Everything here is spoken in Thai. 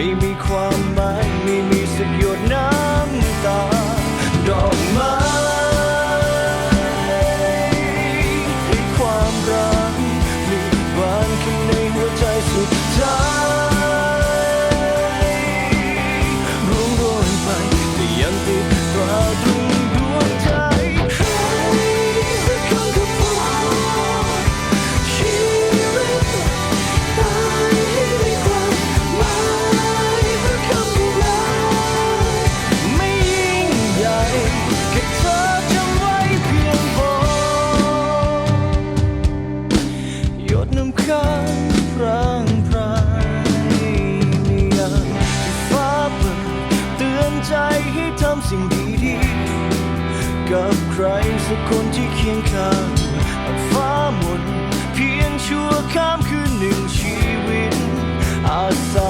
made me คนที่เคียงข้างฟ้ามนเพียงชั่วข้ามคืนหนึ่งชีวิตอาสา